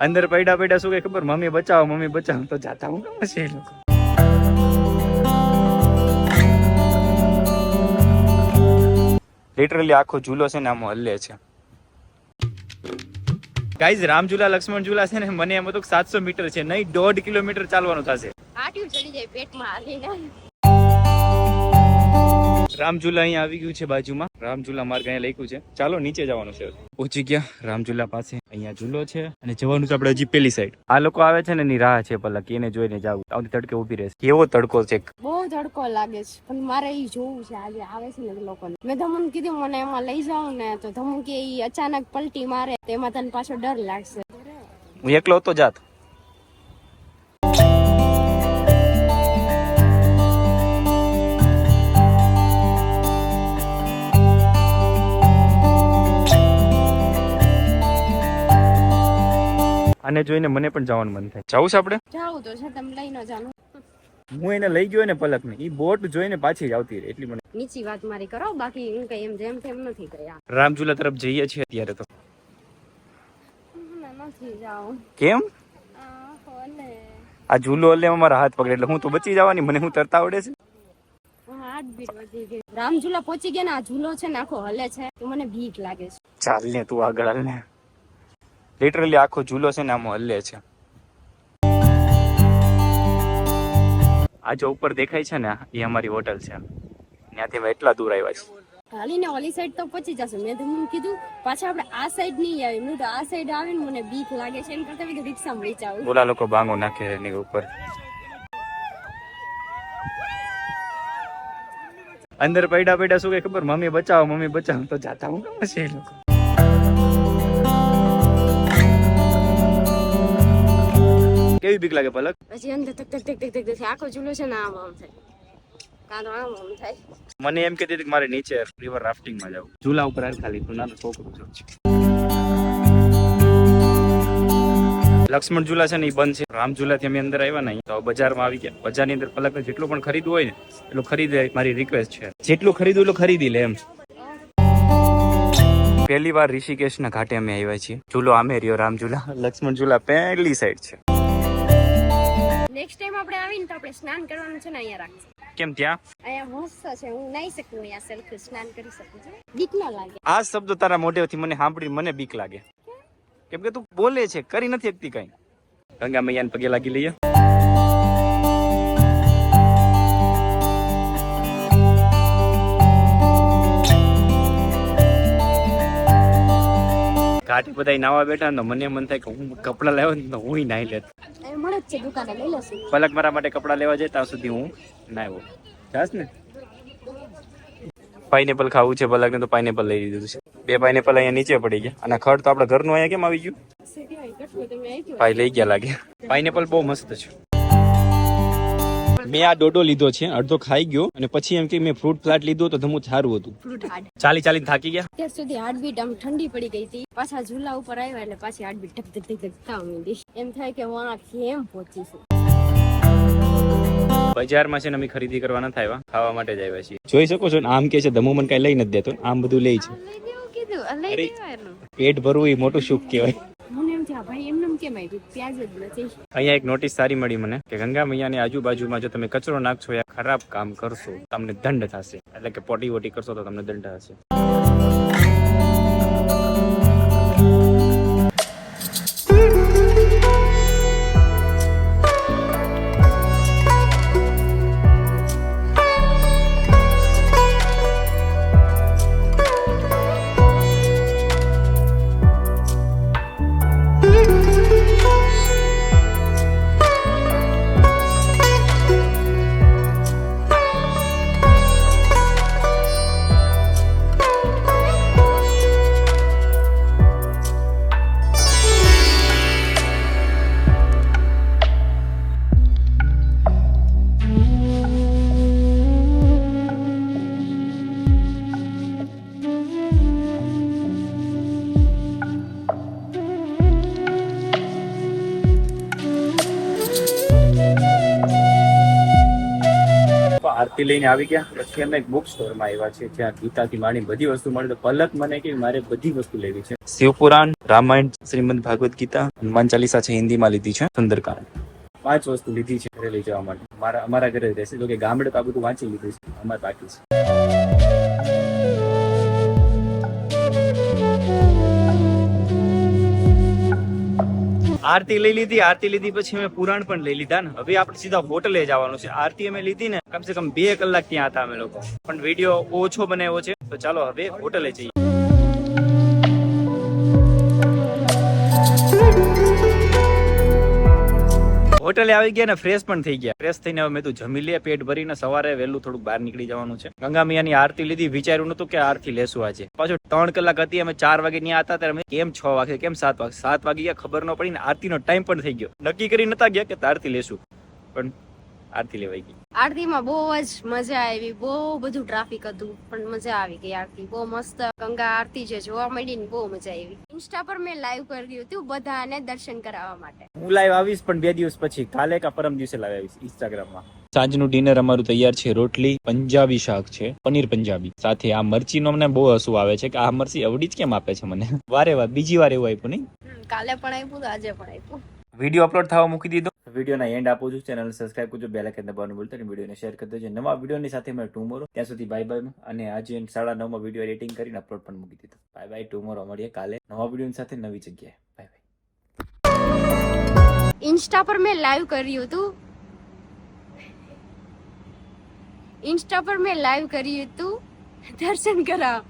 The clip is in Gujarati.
અંદર પૈડા પૈડા શું કે ખબર? મમ્મી બચાવો મમ્મી બચાવો. તો જાતા હું કેમ છે એ લિટરલી આખો ઝૂલો છે ને આમ હલ્લે છે. ગાઈઝ રામ ઝૂલા, લક્ષ્મણ ઝૂલા છે ને મને એમ હતું સાતસો મીટર છે. નહીં, દોઢ કિલોમીટર ચાલવાનું થશે. રામઝુલા અહીંયા આવી ગયું છે બાજુમાં. રામઝુલા માર્ગ અહીંયા લખ્યું છે. ચાલો નીચે જવાનું છે. પહોંચી ગયા. રામઝુલા પાસે અહીંયા ઝૂલો છે અને જવાનું છે આપણે હજી પેલી સાઈડ આ લોકો આવે છે ને એની રાહ છે પલક. એને જોઈને જાવ. આવતી તડકે ઊભી રહેશે. કેવો તડકો છે? બહુ તડકો લાગે છે. પણ મારે એ જોવું છે. આજે આવે છે ને લોકોને. મેં ધમન કીધું મને એમાં લઈ જાઉં ને. તો ધમન કે ઈ અચાનક પલટી મારે. તેમાં તને પાછો ડર લાગશે. હું એકલો હતો જાત? આને જોઈને મને પણ જવાનું મન થાય. જવું છે આપણે? જાવું તો છે તમે લઈ ન જાનું હું એને લઈ ગયો ને પલક ને એ બોટ જોઈને પાછી જ આવતી રહી એટલી મને. નીચી વાત મારી કરો બાકી હું કઈ એમ જેમ તેમ નથી કર્યા. રામઝુલા તરફ જઈએ છીએ અત્યારે તો. નથી કેમ? આ ઝૂલો એટલે મારા હાથ પકડે એટલે હું તો બચી જવાની મને હું તરતા આવડે છે? રામઝુલા પહોંચી ગયા ને આ ઝૂલો છે ને આખો હલે છે. તો મને બીક લાગે છે. ચાલ ને તું આગળ હાલ ને. લિટરલી આખો ઝૂલો છે ને આમ હલ્લે છે. આ જો ઉપર દેખાય છે ને એ અમારી હોટલ છે. ત્યાંથી અમે એટલા દૂર આવ્યા છે હાલીને ઓલી સાઈડ તો પહોંચી જશું. મેં તો મને કીધું પાછા આપણે આ સાઈડ નહીં આવી મેં તો આ સાઈડ આવીને મને બીક લાગે છે. એમ કરતા મેં રિક્ષા મળી જાવ બોલા લોકો બાંગો નાખે એની ઉપર. અંદર પૈડા પૈડા શું કે ખબર? મમ્મી બચાવો મમ્મી બચાવો. તો જાતા હું કેમ છે એ લોકો. કેવી બીક લાગે પલક? પછી અંદર તક તક તક તક તક આખો ચૂલો છે ને આમ આમ થાય. કાં તો આમ આમ થાય. મને એમ કહેતી હતી કે મારે નીચે રિવર રાફ્ટિંગમાં જવું. ઝૂલા ઉપર ખાલી તું નાનો છોકરો છો. લક્ષ્મણ ઝૂલા છે ને એ બંધ છે. રામ ઝૂલાથી અમે અંદર આવ્યા નહીં તો બજારમાં આવી ગયા. બજારની અંદર પલક જેટલું પણ ખરીદવું હોય ને એટલું ખરીદે મારી રિક્વેસ્ટ છે. જેટલું ખરીદવું એટલું ખરીદી લે એમ. પહેલી વાર ઋષિકેશના ઘાટે અમે આવ્યા છીએ. ઝૂલો આમે રહ્યો રામ ઝૂલા લક્ષ્મણ ઝૂલા પહેલી સાઈડ છે. નેક્સ્ટ ટાઈમ આપણે આવીને તો આપણે સ્નાન કરવાનું છે ને અહીંયા રાખશું. કેમ ત્યાં? અહીંયા મસ્ત છે હું નાઈ શકું અહીંયા સેલ્ફ સ્નાન કરી શકું છું. બીક ન લાગે. આ શબ્દ તારા મોઢેથી મને સાંભળી મને બીક લાગે. કેમ કે તું બોલે છે કરી નથી શકતી કઈ. ગંગા મૈયાને પગે લાગી લઈએ. ઘાટે બધા નાવા બેઠા ને મને મન થાય કે હું કપડા લેવા ને હું નાઈ લેત. પલક મારા માટે કપડા લેવા જાય ત્યાં સુધી હું નાયો જાસ ને? પાઇનેપલ ખાવું છે પલકને તો પાઇનેપલ લઈ લીધું છે. બે પાઇનેપલ અહીંયા નીચે પડી ગયા. અને ખડ તો આપણે ઘરનું અહીંયા કેમ આવી ગયો? ભાઈ લઈ ગયા લાગે. પાઇનેપલ બહુ મસ્ત છે. મેં આ ડોડો લીધો છે અડધો ખાઈ ગયો અને પછી એમ કે મેં ફ્રૂટ ફ્લાટ લીધો તો ધમું સારું હતું. ફ્રૂટ ચાલી ચાલીને થાકી ગયા? અત્યાર સુધી હાર્ટબીટ આમ ઠંડી પડી ગઈ હતી. પાછા ઝૂલા ઉપર આવ્યા એટલે પાછી હાર્ટબીટ ધક ધક ધક ધક થવા માંડી. એમ થાય કે હું આ કેમ પહોંચીશું? બજારમાં છે ને અમે ખરીદી કરવા નથી આવ્યા. ખાવા માટે જ આવ્યા છીએ. જોઈ શકો છો ને આમ કે છે ધમુ મને કઈ લઈ નથી દેતો. આમ બધું લે છે. લઈ દેવું કીધું? આ લઈ અરે. દેવાનું. પેટ ભરવું એ મોટું સુખ કહેવાય મને એમ થયા ભાઈ એમને અહીંયા એક નોટિસ સારી મળી મને કે ગંગા મૈયાની આજુબાજુમાં જો તમે કચરો નાખશો, યા ખરાબ કામ કરશો, તમને દંડ થશે. એટલે કે પોટી વોટી કરશો તો તમને દંડ થશે. આરતી લઈને આવી ગયા. પછી અમે એક બુક સ્ટોરમાં આવ્યા છે જ્યાં ગીતાથી માણી બધી વસ્તુ મળે. તો પલક મને કે મારે બધી વસ્તુ લેવી છે. શિવપુરાણ રામાયણ શ્રીમદ ભાગવત ગીતા હનુમાન ચાલીસા છે હિન્દીમાં લીધી છે સુંદરકાંડ. પાંચ વસ્તુ લીધી છે ઘરે લઈ જવા માટે. મારા અમારા ઘરે રહેશે જો કે ગામડે તો આ બધું વાંચી લીધું છે. અમારે બાકી છે. આરતી લઈ લીધી. આરતી લીધી પછી અમે પુરાણ પણ લઈ લીધા ને. હવે આપણે સીધા હોટલે જવાનું છે. આરતી અમે લીધી ને. કમસે કમ બે કલાક ત્યાં હતા અમે લોકો. પણ વીડિયો ઓછો બનાવ્યો છે. તો ચાલો હવે હોટલે જઈએ. હોટલે આવી ગયા ને ફ્રેશ પણ થઈ ગયા. ફ્રેશ થઈને હવે મેં તો જમી લે પેટ ભરીને સવારે વહેલું થોડુંક બહાર નીકળી જવાનું છે. ગંગા મૈયાની આરતી લીધી, વિચાર્યું નતું કે આરતી લેશું આજે. પાછું ત્રણ કલાક હતી, અમે ચાર વાગે ત્યાં હતા, ત્યારે અમે કેમ છ વાગે, કેમ સાત વાગે? સાત વાગે ગયા, ખબર ન પડી ને આરતીનો ટાઈમ પણ થઈ ગયો. નક્કી કરી નતા ગયા કે આરતી લેશું. પણ આરતી લેવાઈ ગઈ. આરતીમાં બહુ જ મજા આવી બહુ બધું ટ્રાફિક હતું પણ મજા આવી ગઈ આરતી. બહુ મસ્ત ગંગા આરતી જે જોવા મળી ને બહુ મજા આવી. ઇન્સ્ટા પર મેં લાઈવ કર્યું હતું બધાને દર્શન કરાવવા માટે. હું લાઈવ આવીશ પણ બે દિવસ પછી કાલે કા પરમ દિવસે લાઈવ આવીશ ઇન્સ્ટાગ્રામમાં સાંજનું ડિનર અમારું તૈયાર છે રોટલી પંજાબી શાક છે પનીર પંજાબી. સાથે આ મરચીનો મને બહુ હસુ આવે છે કે આ મરચી અવડી જ કેમ આપે છે મને? વારે વાર બીજી વાર એવું આપ્યું નહીં? કાલે પણ આપ્યું તો આજે પણ આપ્યું. વીડિયો અપલોડ થવા મૂકી દીધો. વિડીયોના એન્ડ આપું છું. ચેનલ સબસ્ક્રાઇબ કરજો. બેલ આઇકન દબાવવાનું ભૂલતા નહીં. વિડીયોને શેર કરી દેજો. નવા વિડીયોની સાથે મેં ટુમોરો ત્યાં સુધી બાય બાય અને આજે સાડા નવમાં વીડિયો એડિટિંગ કરીને અપલોડ પણ મૂકી દીધો. બાય બાય ટુમોરો મળીએ કાલે નવા વિડીયોની સાથે નવી જગ્યાએ. બાય બાય ઇન્સ્ટા પર મેં લાઈવ કર્યું હતું. ઇન્સ્ટા પર મેં લાઈવ કર્યું હતું. દર્શન કરાવ.